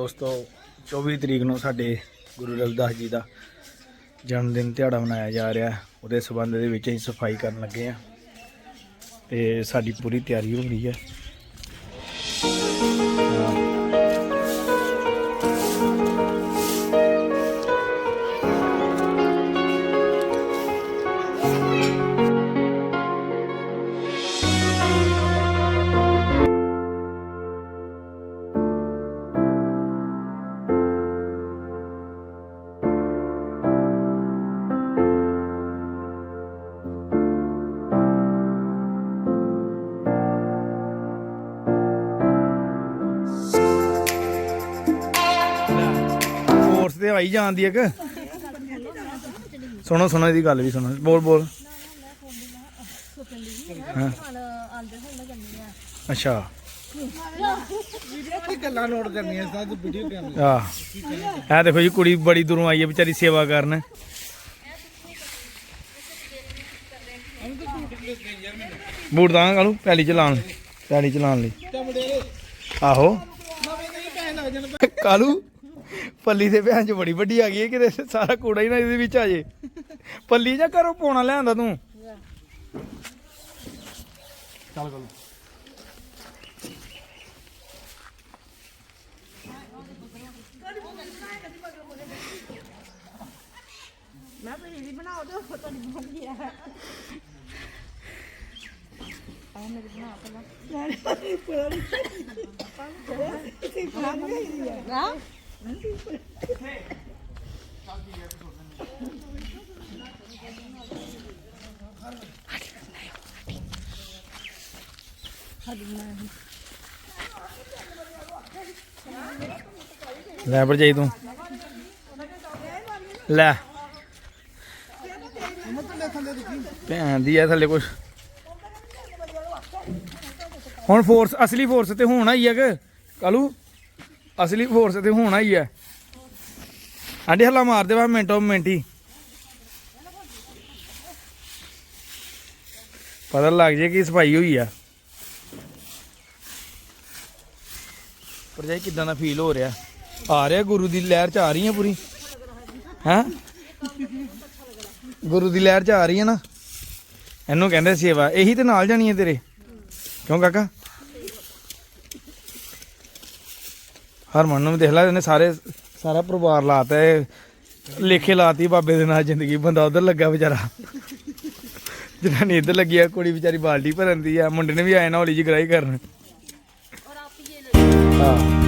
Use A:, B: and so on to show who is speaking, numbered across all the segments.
A: ਦੋਸਤੋ 24 ਤਰੀਕ ਨੂੰ ਸਾਡੇ ਗੁਰੂ ਰਵਿਦਾਸ ਜੀ ਦਾ ਜਨਮ ਦਿਨ ਦਿਹਾੜਾ ਮਨਾਇਆ ਜਾ ਰਿਹਾ ਉਹਦੇ ਸਬੰਧ ਦੇ ਵਿੱਚ ਅਸੀਂ ਸਫ਼ਾਈ ਕਰਨ ਲੱਗੇ ਆ ਤੇ ਸਾਡੀ ਪੂਰੀ ਤਿਆਰੀ ਹੋ ਗਈ ਹੈ। ਤੇ ਆਈ ਜਾਂਦੀ ਇੱਕ ਸੁਣੋ ਸੁਣੋ ਇਹਦੀ ਗੱਲ ਵੀ, ਸੁਣੋ। ਬੋਲ ਬੋਲ। ਹਾਂ। ਅੱਛਾ।
B: ਗੱਲਾਂ ਨੋਟ ਕਰਨੀਆਂ ਸਾਡ ਵੀਡੀਓ ਕਰਨੀ
A: ਆ ਇਹ ਦੇਖੋ ਜੀ, ਕੁੜੀ ਬੜੀ ਦੂਰੋਂ ਆਈ ਹੈ ਵਿਚਾਰੀ ਸੇਵਾ ਕਰਨ। ਬੂਟ ਦਾਂ ਕਾਲੂ ਪੈਲੀ ਚਲਾਣ ਪੈਲੀ ਚਲਾਣ ਲਈ। ਆਹੋ। ਕਾਲੂ ਪੱਲੀ ਦੇ ਭੈਣ ਚ ਬੜੀ ਵੱਡੀ ਆ ਗਈ ਹੈ ਕਿਤੇ ਸਾਰਾ ਕੂੜਾ ਹੀ ਨਾ ਇਹਦੇ ਵਿੱਚ ਆ ਜੇ। ਪੱਲੀ ਜਾਂ ਘਰੋਂ ਪੋਣਾ ਲਿਆਂਦਾ ਤੂੰ? ਚੱਲ ਕਾਲੂ। ਲੈ ਭਰਜਾਈ ਤੂੰ। ਲੈ। ਭੈਣ ਦੀ ਆ ਥੱਲੇ ਕੁਛ। ਹੁਣ ਫੋਰਸ ਅਸਲੀ ਫੋਰਸ ਤੇ ਹੋਣਾ ਹੀ ਹੈ ਕਿ? ਕਾਲੂ? ਅਸਲੀ ਫੋਰਸ ਤੇ ਹੋਣਾ ਹੀ ਹੈ। ਆਂਡੇ ਹੱਲਾ ਮਾਰਦੇ ਵਾ ਮਿੰਟੋ ਮਿੰਟ। ਹੀ ਪਤਾ ਲੱਗ ਜੇ ਕਿ ਸਫ਼ਾਈ ਹੋਈ ਆ। ਭਰਜਾਈ, ਕਿਦਾਂ ਦਾ ਫੀਲ ਹੋ ਰਿਹਾ? ਆ ਰਿਹਾ ਗੁਰੂ ਦੀ ਲਹਿਰ ਚ ਆ ਰਹੀ ਹੈ ਪੂਰੀ? ਹੈ? ਗੁਰੂ ਦੀ ਲਹਿਰ ਚ ਆ ਰਹੀ ਹੈ ਨਾ। ਇਹਨੂੰ ਕਹਿੰਦੇ ਸੇਵਾ। ਇਹੀ ਤੇ ਨਾਲ ਜਾਣੀ ਹੈ ਤੇਰੇ। ਕਿਉਂ ਕਾਕਾ? ਹਰਮਨ ਨੂੰ ਵੀ ਦੇਖ ਲੈ ਇਹਨੇ ਸਾਰੇ ਸਾਰਾ ਪਰਿਵਾਰ ਲਾਤਾ ਹੈ ਲੇਖੇ ਲਾਤੀ ਬਾਬੇ ਦੇ ਨਾਲ ਜ਼ਿੰਦਗੀ। ਬੰਦਾ ਉਧਰ ਲੱਗਾ ਵਿਚਾਰਾ। ਜਨਾਨੀ ਇੱਧਰ ਲੱਗੀ ਆ ਕੁੜੀ ਵਿਚਾਰੀ ਬਾਲਟੀ ਭਰਨ ਦੀ ਆ। ਮੁੰਡੇ ਨੇ ਵੀ ਆਏ ਨਾ ਹੌਲੀ ਜੀ ਗਰਾਈ ਕਰਨ। ਹਾਂ।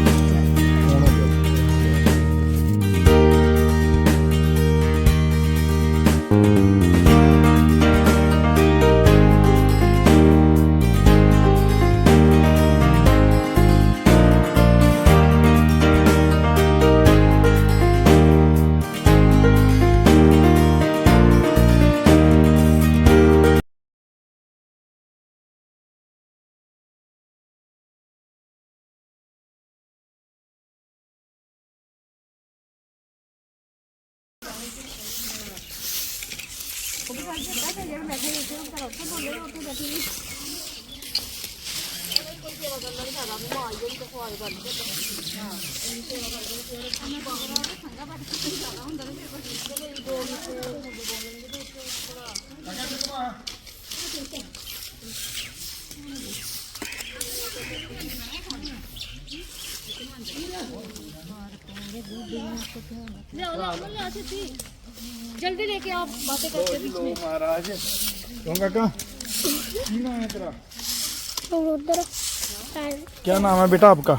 A: 来可以
C: 不用再了，他们没有这个第一。Thank you.
A: महाराज क्यों काका की नाम है तेरा
C: रुद्र
A: क्या नाम है बेटा आपका?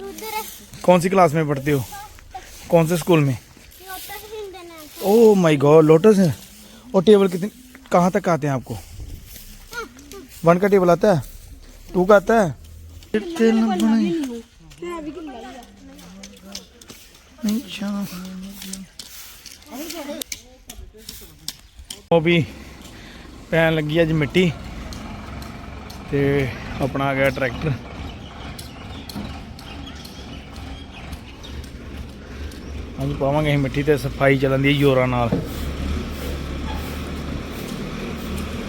C: रुद्र
A: कौन सी क्लास में पढ़ते हो? कौन से स्कूल में? ओह माय गॉड लोटस है। और टेबल कितनी कहाँ तक आते हैं आपको? वन का टेबल आता है? टू का आता है? ਉਹ ਵੀ ਪੈਣ ਲੱਗੀ ਅੱਜ ਮਿੱਟੀ ਤੇ ਆਪਣਾ ਆ ਗਿਆ ਟਰੈਕਟਰ। ਅੱਜ ਪਾਵਾਂਗੇ ਅਸੀਂ ਮਿੱਟੀ ਤੇ ਸਫ਼ਾਈ ਚੱਲਣ ਹੈ ਜੋਰਾਂ ਨਾਲ।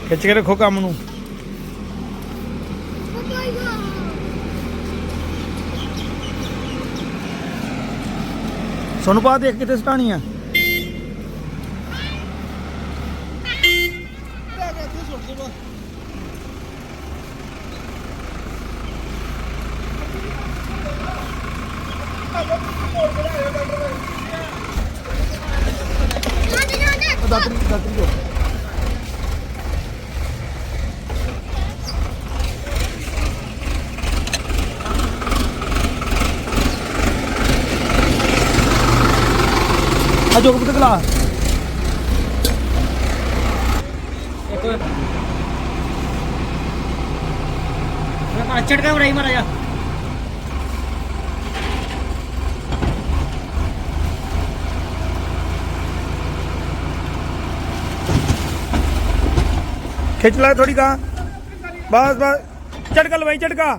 A: ਖਿੱਚ ਕੇ ਰੱਖੋ ਕੰਮ ਨੂੰ। ਸੋਨੂੰ ਪਾ ਦੇਖ ਕਿਤੇ ਸਟਾਣੀ ਆ। ਦਾਤਰੀ 가져가 보다가
D: चटका उड़ाई मारा जा खिंच ला थोड़ी कहा बस बस। चटका लवाई चटका।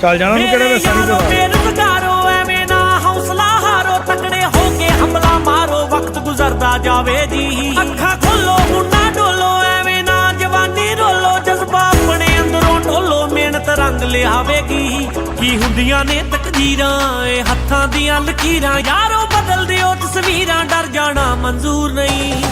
A: ਚੱਲ ਜਾਣਾ ਨੂੰ ਕਿਹੜਾ ਰਸਤਾ ਨਹੀਂ ਪਤਾ।
E: ਰੁਜ਼ਗਾਰੋ ਐਵੇਂ ਨਾ ਹੌਸਲਾ ਹਾਰੋ ਤਕੜੇ ਹੋ ਕੇ ਹਮਲਾ ਮਾਰੋ ਵਕਤ ਗੁਜ਼ਰਦਾ ਜਾਵੇ ਜੀ। ਅੱਖਾਂ ਖੋਲੋ ਮੁੰਡਾ ਡੋਲੋ ਐਵੇਂ ਨਾ ਜਵਾਨੀ ਢੋਲੋ ਜਜ਼ਬਾ ਆਪਣੇ ਅੰਦਰੋਂ ਢੋਲੋ ਮਿਹਨਤ ਰੰਗ ਲਿਆਵੇਗੀ। ਕੀ ਹੁੰਦੀਆਂ ਨੇ ਤਕਦੀਰਾਂ ਇਹ ਹੱਥਾਂ ਦੀਆਂ ਲਕੀਰਾਂ। ਯਾਰੋ ਬਦਲ ਦਿਓ ਤਸਵੀਰਾਂ ਡਰ ਜਾਣਾ ਮਨਜ਼ੂਰ ਨਹੀਂ।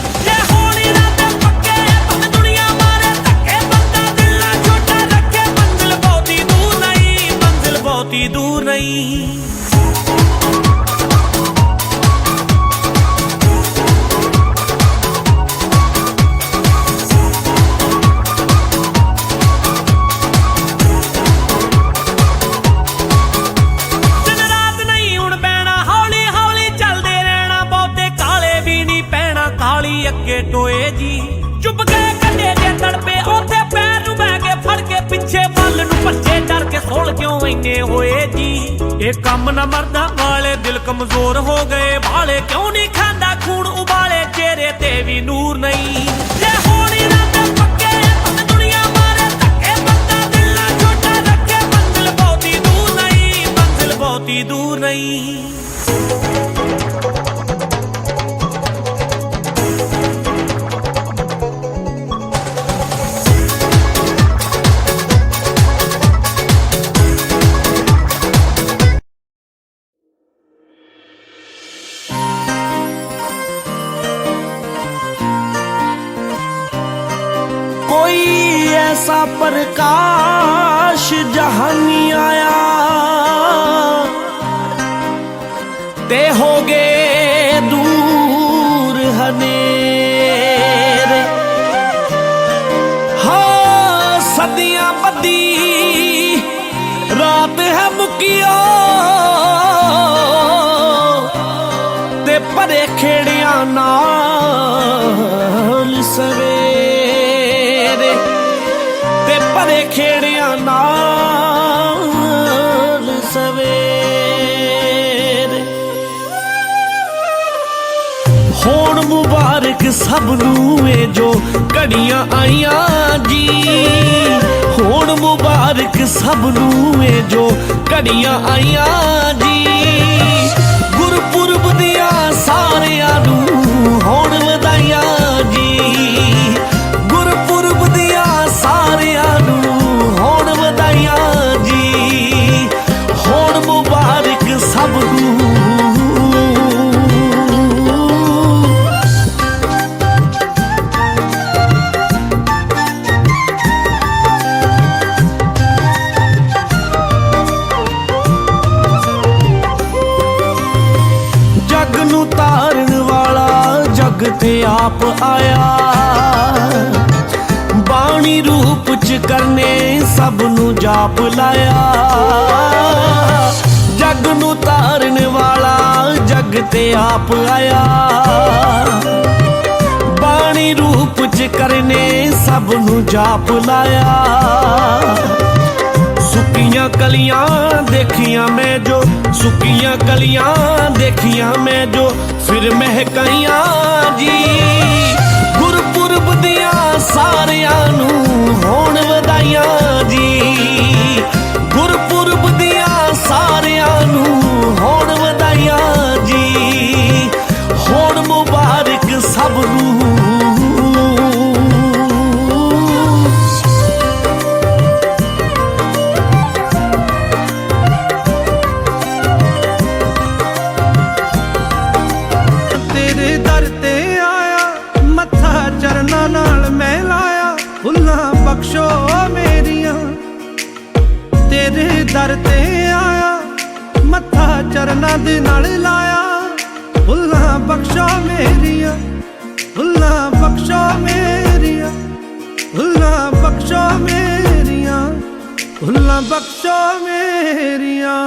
E: ਇਹ ਕੰਮ ਨਾ ਮਰਦਾ ਵਾਲੇ ਦਿਲ ਕਮਜ਼ੋਰ ਹੋ ਗਏ ਵਾਲੇ ਕਿਉਂ ਨਹੀਂ ਖਾਂਦੇ? ਤੇ ਹੋ ਗਏ ਦੂਰ ਹਨੇਰੇ। ਹਾਂ, ਸਦੀਆਂ ਬੱਦੀ ਰਾਤ ਹੈ ਮੁਕਿਓ। ਤੇ ਪਰੇ ਖੇੜਿਆਂ ਨਾ ਸਵੇਰੇ। ਤੇ ਪਰੇ ਖੇੜਿਆਂ ਨਾਲ ਸਭ ਨੂੰ ਏ ਜੋ ਘੜੀਆਂ ਆਈਆਂ ਜੀ। ਹੋਣ ਮੁਬਾਰਕ ਸਭ ਨੂੰ ਏ ਜੋ ਘੜੀਆਂ ਆਈਆਂ ਜੀ। ਗੁਰਪੁਰਬ ਦੀ ਸਭ ਨੂੰ ਜਾਪ ਲਾਇਆ। ਜਗ ਨੂੰ ਤਾਰਨ ਵਾਲਾ ਜਗ ਤੇ ਆਪ ਆਇਆ। ਬਾਣੀ ਰੂਪ ਚ ਕਰਨੇ ਸਭ ਨੂੰ ਜਾਪ ਲਾਇਆ। ਸੁੱਕੀਆਂ ਕਲੀਆਂ ਦੇਖੀਆਂ ਮੈਂ ਜੋ, ਸੁੱਕੀਆਂ ਕਲੀਆਂ ਦੇਖੀਆਂ ਮੈਂ ਜੋ, ਫਿਰ ਮਹਿਕਾਈਆਂ ਜੀ। ਗੁਰਪੁਰਬ ਦੀਆਂ ਸਾਰਿਆਂ ਨੂੰ ਹੋਣ ਵਧਾਈਆਂ
B: ਬਖਸ਼ੋ ਮੇਰੀਆਂ। ਤੇਰੇ ਦਰ ਤੇ ਆਇਆ ਮੱਥਾ ਚਰਨਾਂ ਦੇ ਨਾਲ ਲਾਇਆ ਭੁੱਲਾਂ ਬਖਸ਼ੋ ਮੇਰੀਆਂ। ਫੁੱਲਾਂ ਬਖਸ਼ੋ ਮੇਰੀਆਂ ਫੁੱਲਾਂ ਬਖਸ਼ੋ ਮੇਰੀਆਂ ਫੁੱਲਾਂ ਬਖਸ਼ੋ ਮੇਰੀਆਂ।